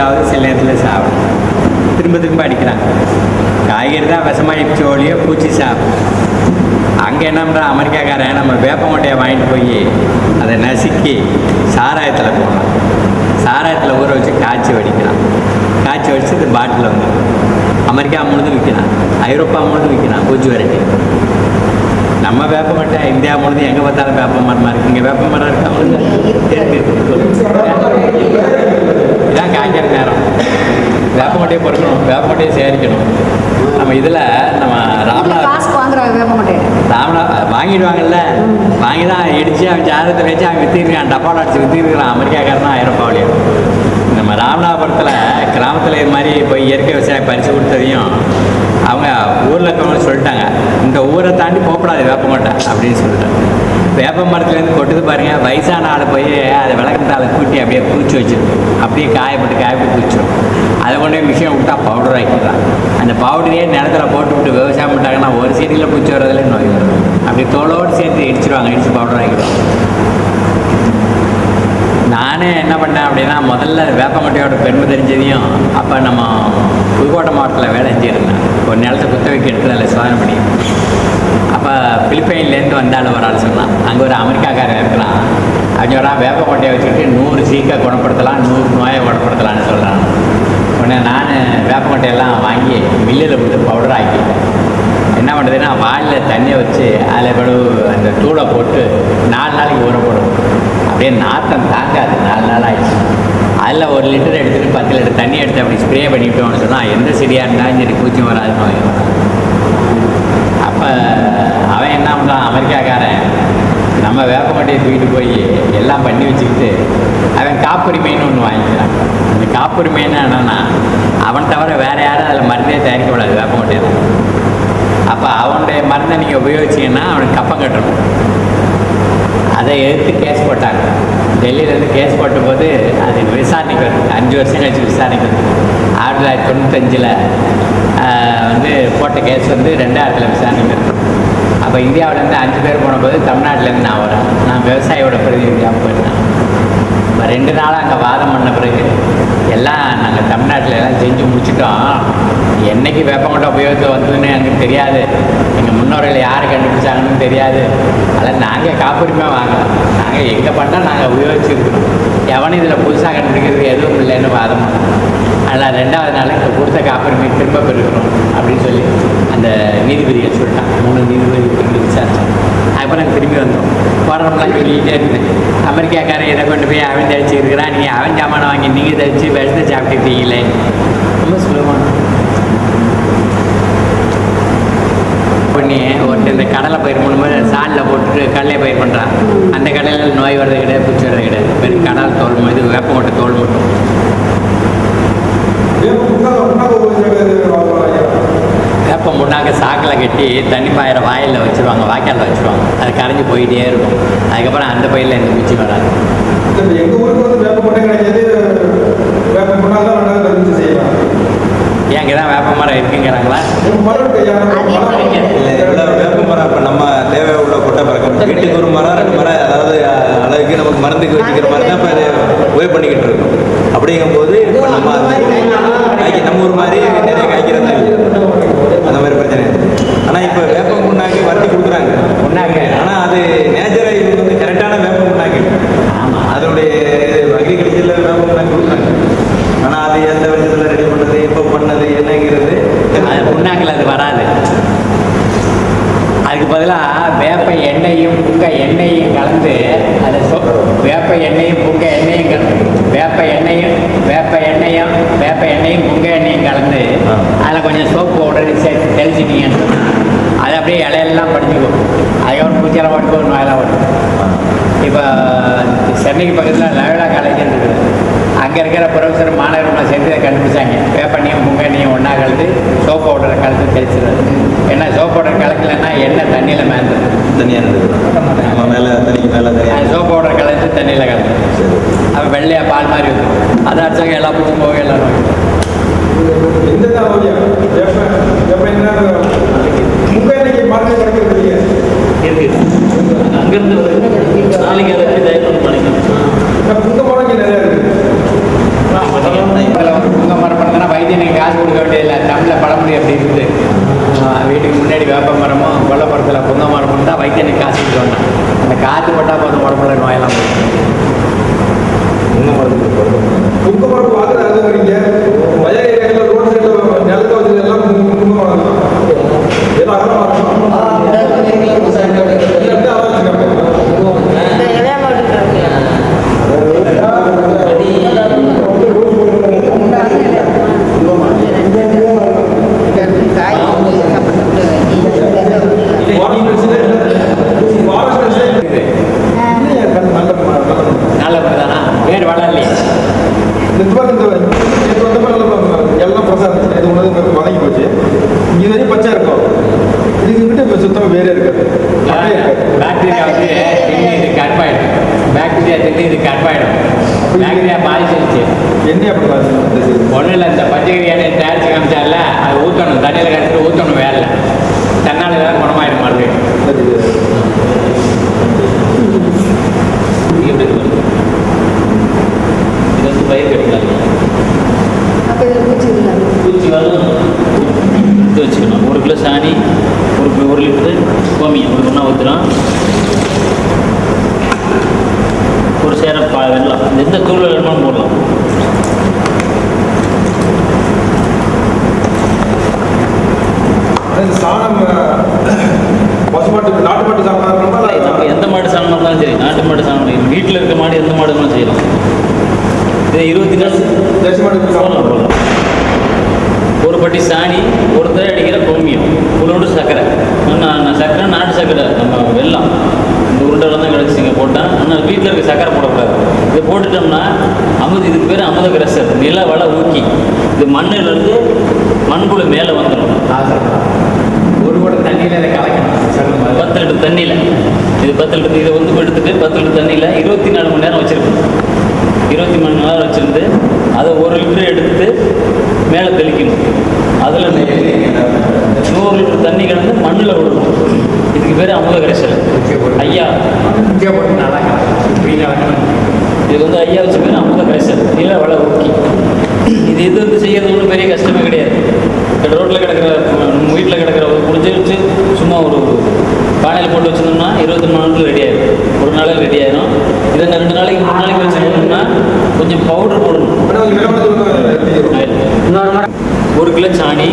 சாகுது சில நேரத்தில் சாப்பிடும். திரும்ப திரும்ப அடிக்கிறாங்க. காய்கறி தான் விஷமாயிடுச்சு ஒழிய பூச்சி சாப்பிடும். அங்கே என்ன பண்ணுறான் அமெரிக்காக்காரன் நம்ம வேப்ப வாங்கிட்டு போய் அதை நசுக்கி சாராயத்தில் போடுறான். சாராயத்தில் ஊற வச்சு காய்ச்சி வடிக்கிறான். காய்ச்சி வடித்து இந்த பாட்டில் வந்து அமெரிக்கா முழுதும் விற்கிறான். ஐரோப்பா முழுதும் விற்கிறான். பூச்சி வரட்டி. நம்ம வேப்ப மட்டை இந்தியா முழுதும் எங்கே பார்த்தாலும் வேப்ப மரமாக இருக்குது இங்கே வேப்ப மரம் இருக்கா இதான் காய்க்கிற நேரம் வேப்ப மட்டையை பொறுக்கணும் வேப்ப மட்டையை சேரிக்கணும் நம்ம இதில் நம்ம ராமநாத காசுக்கு வாங்குறாங்க வேப்ப மாட்டேன் ராமநா வாங்கிடுவாங்கல்ல? வாங்கி தான் இடித்து அவன் ஜாதகத்தை வச்சு அவன் விற்றுருக்கான் டப்பாவில் அடிச்சு விற்றுருக்கான் அமெரிக்காக்காரன் ஆயிரம் ரூபாவிலையும் நம்ம ராமநாதபுரத்தில் கிராமத்தில் இது மாதிரி போய் இயற்கை விவசாயம் பறித்து கொடுத்ததையும் அவங்க ஊரில் இருக்கவங்க சொல்லிட்டாங்க. இந்த ஊரை தாண்டி போகக்கூடாது வேப்பமட்டை அப்படின்னு சொல்லிட்டாங்க. வேப்ப மரத்துலேருந்து கொட்டுது பாருங்க வயசான ஆள் போய் அதை விளக்கத்தால கூட்டி அப்படியே பூச்சி வச்சிருக்கும் அப்படியே காயப்பட்டு காயப்பட்டு பூச்சிடும் அதை கொண்டு போய் மிஷினை விட்டா பவுடர் ஆக்கிடுறான் அந்த பவுடரையே நிலத்துல போட்டு விட்டு விவசாயம் பண்ணிட்டாங்கன்னா ஒரு செடியில் பூச்சி வர்றதுல நோய் வரும் அப்படி தோலோடு சேர்த்து இடிச்சிருவாங்க இடிச்சு பவுடர் ஆக்கிடுவாங்க நானே என்ன பண்ணேன் அப்படின்னா முதல்ல வேப்பமட்டையோட பெருமை தெரிஞ்சதையும் அப்போ நம்ம புதுக்கோட்டை மாவட்டத்தில் வேலை செஞ்சுருந்தேன் ஒரு நிலத்தை குத்தவைக்கு எடுத்து அதில் சோதனை பண்ணி அப்போ பிலிப்பைன்லேருந்து வந்தாலும் ஒரு ஆள் சொன்னான் அங்கே ஒரு அமெரிக்காக்காரன் இருக்கிறான் அப்படின்னு வரான் வேப்பமட்டையை வச்சுக்கிட்டு நூறு சீக்கை குணப்படுத்தலாம் நூறு நோயை குணப்படுத்தலாம்னு சொல்கிறான் உடனே நான் வேப்பமட்டையெல்லாம் வாங்கி மில்லில் விட்டு பவுடர் ஆக்கிட்டேன் என்ன பண்ணுறதுன்னா வாயில் தண்ணியை வச்சு அதில் பிறகு அந்த தூளை போட்டு நாலு நாளைக்கு ஊற அப்படியே நாத்தம் தாக்காது நாலு நாள் ஆயிடுச்சு. அதில் ஒரு லிட்டர் எடுத்துகிட்டு பத்து லிட்டர் தண்ணி எடுத்து அப்படி ஸ்ப்ரே பண்ணிவிட்டோம்னு சொன்னால் எந்த செடியாக இருந்தாலும் சரி பூச்சி வராது நோய் அப்போ அவன் என்ன பண்ணுறான் அமெரிக்காக்காரன் நம்ம வேப்பமட்டையை தூக்கிட்டு போய் எல்லாம் பண்ணி வச்சுக்கிட்டு அவன் காப்புரிமைன்னு ஒன்று வாங்கிக்கிறான். அந்த காப்புரிமைன்னா என்னென்னா அவன் தவிர வேறு யாரும் அதில் மருந்தே தயாரிக்கப்படாது கூடாது வேப்பமட்டையில். அப்போ அவனுடைய மருந்தை நீங்கள் உபயோகிச்சீங்கன்னா அவனுக்கு கப்பம் கட்டணும். அதை எடுத்து கேஸ் போட்டாங்க. டெல்லியிலேருந்து கேஸ் போட்டபோது அது விசாரணைக்கு வருது அஞ்சு வருஷம் கழிச்சு விசாரணைக்கு வருது ஆயிரத்தி தொள்ளாயிரத்தி தொண்ணூத்தஞ்சில் வந்து போட்ட கேஸ் வந்து ரெண்டாயிரத்தில் விசாரணைக்கு வருது இப்போ இந்தியாவிலேருந்து அஞ்சு பேர் போனபோது தமிழ்நாட்டிலேருந்து நான் வரேன். நான் விவசாயியோட பிரதிநிதியாக போயிருந்தேன். இப்போ ரெண்டு நாளாக அங்கே வாதம் பண்ண பிறகு எல்லாம் நாங்கள் தமிழ்நாட்டில் எல்லாம் செஞ்சு முடிச்சிட்டோம். என்னைக்கு வேப்பங்கொட்டை உபயோகத்தில் வந்ததுன்னு எனக்கு தெரியாது. எங்கள் முன்னோர்கள் யார் கண்டுபிடிச்சாங்கன்னு தெரியாது. அதில் நாங்கள் காப்புரிமை வாங்கலாம் நாங்கள் எங்கே பண்ணால் நாங்கள் உபயோகிச்சிருக்கிறோம். எவனும் இதில் புதுசாக கண்டுபிடிக்கிறது எதுவும் இல்லைன்னு வாதம் பண்ணோம். அதில் ரெண்டாவது நாள் இப்போ கொடுத்த காப்புரிமை திரும்ப பெறுகிறோம் அப்படின்னு சொல்லி அந்த நீதிபதிகள் சொல்லிட்டான். மூணு நீதிபதி திரும்பி விசாரிச்சாங்க அதுக்கப்புறம் திரும்பி வந்தோம். போடுறோம்லாம் சொல்லிக்கிட்டே இருந்தேன். அமெரிக்காக்காரன் இதை கொண்டு போய் அவன் தரிச்சு இருக்கிறான். நீங்கள் அவன் சாமானை வாங்கி நீங்கள் தரிச்சு வெள்ளத்தை சாப்பிட்டுட்டீங்களே ரொம்ப சுலபமான பண்ணி ஒருத்தர் இந்த கடலை பயிர் பண்ணும்போது சாலில் போட்டுட்டு கடலை பயிர் பண்ணுறான் அந்த கடலில் நோய் வர்றது கிடையாது பூச்சி வர்றது கிடையாது. வெறும் கடல் தோல் இது வேப்பம் மட்டும். தோல் மட்டும் கட்டி தண்ணி பாயிற வாயில் வச்சுருவாங்க வாய்க்காலில் வச்சுருவாங்க அது கரைஞ்சி போயிட்டே இருக்கும் அதுக்கப்புறம் அந்த பயிரில் எந்த பூச்சி வராது எங்க ஊருக்கு வந்து வேப்ப மட்டை கிடைக்காது வேப்ப ஏன் தான் வேப்ப மரம் இருக்குங்கிறாங்களா வேப்ப மரம் இப்போ நம்ம தேவை உள்ள கொட்டை பறக்கும் வீட்டுக்கு ஒரு மரம் ரெண்டு மரம் அதாவது அளவுக்கு நமக்கு மருந்துக்கு வச்சுக்கிற மாதிரி தான் இப்போ உபயோக பண்ணிக்கிட்டு இருக்கோம் அப்படிங்கும்போது இப்போ நம்ம காய்க்க நம்ம ஊர் மாதிரி நிறைய காய்க்கிறது தான் இல்லை அந்த மாதிரி பிரச்சனை ஆனால் இப்போ வேப்ப புண்ணாக்கு வட்டி கொடுக்குறாங்க புண்ணாக்கு. ஆனால் அது நேச்சராக இது வந்து கரெக்டான வேப்ப புண்ணாக்கு ஆமாம் அதனுடைய அக்ரிகல்ச்சரில் வேப்ப புண்ணாக்கு கொடுக்குறாங்க ஆனால் அது எந்த விதத்தில் ரெடி பண்ணது எப்போ பண்ணது என்னங்கிறது அது புண்ணாக்கில் அது வராது அதுக்கு பதிலாக வேப்ப எண்ணெயும் புங்க எண்ணெயும் கலந்து அதை சொ வேப்ப எண்ணெயும் புங்க எண்ணெயும் கலந்து வேப்ப எண்ணெயும் வேப்ப எண்ணெயும் வேப்ப எண்ணெயும் புங்க எண்ணெயும் கலந்து ஆ. அதில் கொஞ்சம் சோப்பு பவுடர் சேர்த்து தெளிச்சிட்டீங்கன்னு சொன்னா, அது அப்படியே இலையெல்லாம் படிச்சுக்கும் அதுக்கப்புறம் பூச்செல்லாம் ஓட்டு ஒரு நோயெல்லாம் ஓட்டு இப்போ சென்னைக்கு பக்கத்தில் லயோலா காலேஜ் இருக்குது. அங்கே இருக்கிற ப்ரொஃபஸர் மாணவர்களை சேர்ந்து இதை கண்டுபிடிச்சாங்க வேப்பண்ணியும் முங்கண்ணியும் ஒன்றா கலந்து சோப் பவுடரை கலந்து தெளிச்சிடுறது ஏன்னா சோப் பவுடர் கலக்கலைன்னா எண்ணெய் தண்ணியில் மேந்துடும் தனியாக இருந்தது. நம்ம மேலே தனிக்கு மேலே தனியாக சோப் பவுடர் கலந்து தண்ணியில் கலந்து அப்போ வெள்ளையாக பால் மாதிரி இருக்கும். அதை அடிச்சாங்க எல்லா பூச்சும் போக எல்லாம் நோய் அங்கிருந்து நாளைக்கு அதை எப்படி தயார் பண்ணிக்கலாம் புங்க மரம் நிறையா இருக்கு. புங்க மரம் பண்ணா வைத்தியனுக்கு காசு கொடுக்க வேண்டியதில்லை தமிழில் பழமொழி அப்படி இருக்குது. வீட்டுக்கு முன்னாடி வேப்ப மரமும் கொல்லப்புறத்தில் புங்க மரம் தான் வைத்தியனுக்கு காசு கொடுக்கணும் அந்த காற்று பட்டால் போதும் உடம்புல நோயெல்லாம் புங்க மரத்துக்கு புங்க மரம் பார்த்து வரீங்க தண்ணியில் இருபத்தி நாலு மணி நேரம் வச்சுருக்கணும் இருபத்தி மணி நேரம் வச்சுருந்து அதை ஒரு லிட்டர் எடுத்து மேலே தெளிக்கணும். அதில் நூறு லிட்டர் தண்ணி கலந்து மண்ணில் விடணும். இதுக்கு பேர் அமுத கரைசல் ஐயா. இது வந்து ஐயா வச்சு பேர் அமுத கரைசல் நில வள ஊக்கி. இது எது வந்து செய்யறது ஒன்றும் பெரிய கஷ்டமே கிடையாது. ரோட்டில் கிடக்கிற வீட்டில் கிடக்கிற ஒரு புரிஞ்சு வச்சு சும்மா ஒரு பானையில் போட்டு வச்சுருந்தோம்னா இருபது கொஞ்சம் பவுடர் போடணும். ஒரு கிலோ சாணி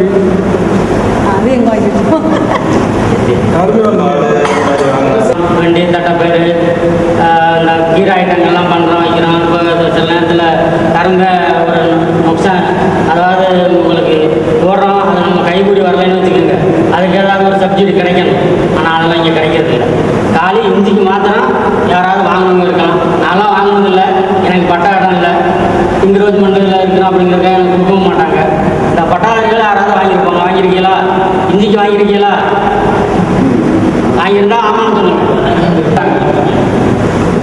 தம்பி அது எங்கே வாங்கிருக்கோம் வண்டி தட்டப்பேர் இந்த கீரை ஐட்டங்கள்லாம் பண்ணுறோம் வைக்கிறோம். இப்போ சில நேரத்தில் கரும்ப ஒரு நுக்சான் அதாவது உங்களுக்கு போடுறோம் அது நம்ம கைப்பிடி வரலன்னு வச்சுக்கோங்க. அதுக்கு ஏதாவது ஒரு சப்சிடி கிடைக்கணும். ஆனால் அதெல்லாம் இங்கே கிடைக்கிறது இல்லை காலி இஞ்சிக்கு மாத்திரம் யாராவது வாங்கினவங்க இருக்கலாம். நான்லாம் வாங்கினதில்லை. எனக்கு பட்டா இடம் இல்லை. இங்கிருவத் மண்டலில் இருக்கிறோம் அப்படிங்கிறத எனக்கு கொடுக்கவும் மாட்டாங்க. பட்டாளர்கள் யாராவது வாங்கியிருப்பாங்க. வாங்கியிருக்கீங்களா? இஞ்சிக்கு வாங்கியிருக்கீங்களா? வாங்கியிருந்தா ஆமான்னு சொல்லுங்க.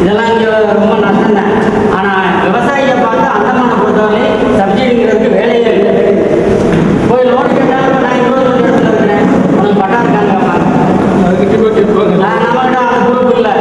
இதெல்லாம் இங்கே ரொம்ப நஷ்டம் தான் ஆனால் விவசாயியை பார்த்து அந்தமான பொறுத்தவரை சப்ஜிங்கிறதுக்கு வேலையே இல்லை. போய் லோன் கேட்டாலும் நான் இவ்வளோ இருக்கிறேன் உனக்கு பட்டா இருக்காங்க நம்மகிட்ட அது பொறுப்பு இல்லை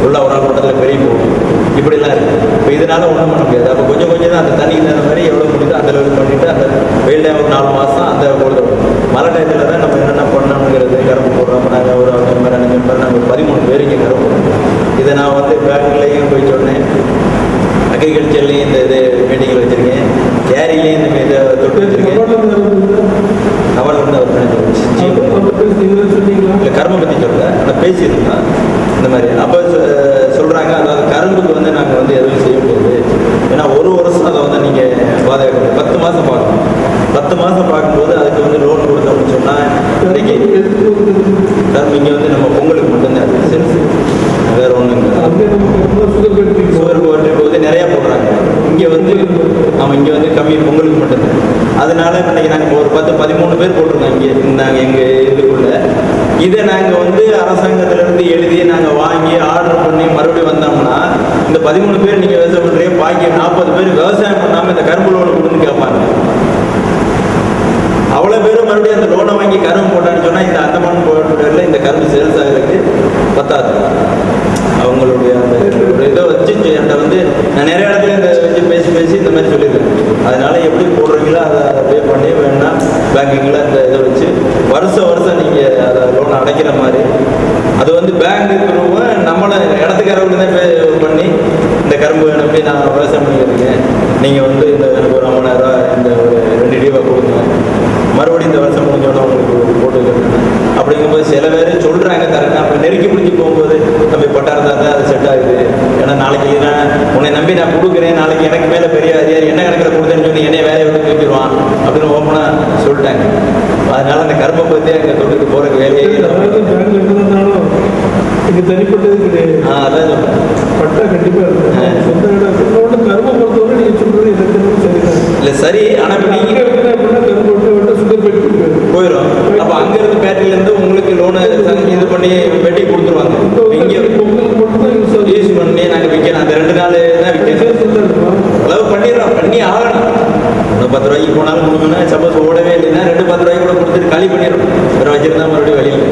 ஃபுல்லாக ஒரு ஆள் போட்டதில் பெரிய போகும். இப்படிலாம் இருக்குது இப்போ இதனால ஒன்றும் பண்ண முடியாது. அப்போ கொஞ்சம் கொஞ்சம் தான் அந்த தண்ணிக்கு தகுந்த மாதிரி எவ்வளோ முடியுதோ அந்த லெவல் பண்ணிட்டு அந்த வெயில் டைம் ஒரு நாலு மாதம் அந்த பொழுது மழை டயத்தில் தான் நம்ம என்னென்ன பண்ணணுங்கிறது கரும்பு போடுறோம். நாங்கள் ஒரு மாதிரி அஞ்சு மாதிரி நாங்கள் பதிமூணு பேர் இங்கே கரும்பு இதை நான் வந்து ஃபேக்ட்ரிலையும் போய் சொன்னேன். அக்ரிகல்ச்சர்லேயும் இந்த இது மீட்டிங்கில் வச்சுருக்கேன். கேரிலையும் இந்த இதை தொட்டு வச்சுருக்கேன். அவள் வந்து அவர் இல்லை கரும்பை பற்றி சொல்ல நான் பேசியிருந்தேன் இந்த மாதிரி. அப்போ சொல்கிறாங்க அதாவது கரும்புக்கு வந்து நாங்கள் வந்து எதுவும் செய்ய முடியாது ஏன்னா ஒரு வருஷம் அதை வந்து நீங்கள் பாதுகாக்கணும் பத்து மாதம் பார்க்கணும் பத்து மாதம் பார்க்கும்போது அதுக்கு வந்து லோன் கொடுத்தோம்னு சொன்னால் இன்னைக்கு கரும்பு இங்கே வந்து நம்ம பொங்கலுக்கு மட்டும்தான் அது சேல்ஸ் வேறு ஒன்றும் இல்லை அப்படியே நமக்கு சுகர் கட்டி சுகர் போட்டு போது நிறையா போடுறாங்க இங்கே வந்து ஆமாம் இங்கே வந்து கம்மி பொங்கலுக்கு மட்டும்தான் அதனால இன்னைக்கு நாங்கள் ஒரு பத்து பதிமூணு பேர் போட்டிருக்கோம் இங்கே நாங்கள் எங்கள் இதுக்குள்ள இதை நாங்கள் வந்து அரசாங்கத்திலேருந்து எழுதி நாங்கள் வாங்கி ஆர்டர் பண்ணி மறுபடியும் வந்தோம்னா இந்த பதிமூணு பேர் நீங்கள் விவசாயம் பண்ணுறீங்க பாக்கி நாற்பது பேர் விவசாயம் பண்ணாமல் இந்த கரும்பு லோன் கொடுன்னு கேட்பாங்க அவ்வளோ பேரும் மறுபடியும் அந்த லோனை வாங்கி கரும்பு போட்டான்னு சொன்னால் இந்த அந்தமான் போட்டில் இந்த கரும்பு சேல்ஸ் ஆகிறதுக்கு பத்தாது. அவங்களுடைய அந்த இதை வச்சு என்கிட்ட வந்து நான் நிறைய இடத்துல இந்த வச்சு பேசி பேசி இந்த மாதிரி சொல்லியிருக்கேன். அதனால எப்படி போடுறீங்களோ அதை பே பண்ணி பேங்கிங்கில் அந்த இதை வச்சு வருஷம் வருஷம் நீங்கள் அதை லோன் அடைக்கிற மாதிரி. அது வந்து பேங்க் த்ரூவை நம்மளை இடத்துக்காரவங்க தான் பே- பண்ணி இந்த கரும்பு நம்பி நான் விவசாயம் பண்ணியிருக்கேன் நீங்கள் வந்து இந்த எனக்கு ஒரு ஐம்பதாயிரம் இந்த ஒரு ரெண்டு டிவா கொடுங்க. மறுபடியும் இந்த வருஷம் முடிஞ்சோட உங்களுக்கு போட்டு அப்படிங்கும்போது சில பேர் சொல்கிறாங்க தரேன் அப்போ நெருக்கி பிடிச்சி போகும்போது நம்ம பட்டாரதா தான் அது செட் ஆகுது. ஏன்னா நாளைக்கு நான் உன்னை நம்பி நான் கொடுக்குறேன் நாளைக்கு எனக்கு மேலே பெரிய அதிகாரி என்ன கணக்கில் கொடுத்தேன்னு சொல்லி என்னைய வேலையை விட்டு தூக்கிடுவான் அப்படின்னு ஓப்பனாக சொல்லிட்டாங்க அதனால அந்த கரும்பை பற்றி அங்கே தொட்டுக்கு போகிறக்கு வேலையே இல்லை அதாவது பேங்க்ல இருந்தாலும் இங்க தனிப்பட்டது கிடையாது ஆ அதான் சொல்றேன். பட்டா கண்டிப்பா இருக்கும் சொந்த இடம் இன்னொன்று கரும்பை பொறுத்தவரை நீங்க சொல்றது எனக்கு சரிதான் இல்லை சரி ஆனால் இப்போ அங்க நீங்கள் இருக்கிற அப்படின்னா கரும்பு விட்டு விட்டு சுகர் பெட் கொடுக்குறது போயிடும் அப்போ அங்கேருந்து பேட்டரியிலேருந்து உங்களுக்கு லோனு இது பண்ணி வெட்டி கொடுத்துருவாங்க இங்கே பொங்கலுக்கு மட்டும் தான் யூஸ் ஆகுது யூஸ் பண்ணி நாங்கள் விற்கணும் அந்த ரெண்டு நாள் தான் விற்கணும் அளவு பண்ணிடுறோம் பண்ணி ஆகணும் இன்னும் போனாலும் கொடுக்கணும் சப்போஸ் ஓடவே இல்லைன்னா ரெண்டு பத்து ரூபாய்க்கு கூட கொடுத்துட்டு காலி பண்ணிடுறோம் வேறு வச்சிருந்தா மறுபடியும் வெளியில்.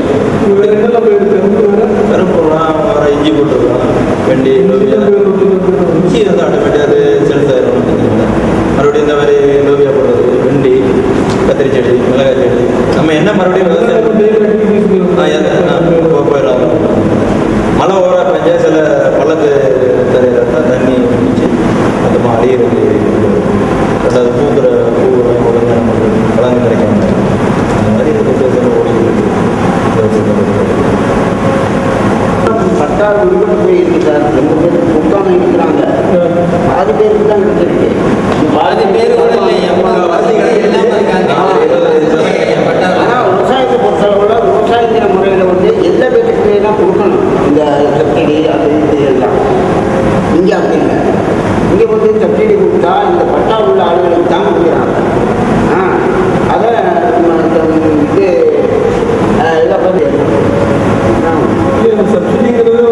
வெறும் போடுறோம் வர இஞ்சி போட்டுருக்கோம் வெண்டி இஞ்சி வந்து ஆட்டோமேட்டிக் அது சேல்ஸ் ஆயிரும் மறுபடியும் இந்த மாதிரி லோபியா போடுறது வெண்டி கத்திரி செடி மிளகாய் செடி. நம்ம என்ன மறுபடியும் இந்த கொடுத்தா இந்த பட்டா உள்ள ஆளுகளுக்கு தான் கொடுக்குறாங்க அதை இது இதை பற்றி சப்சிடிங்கிறது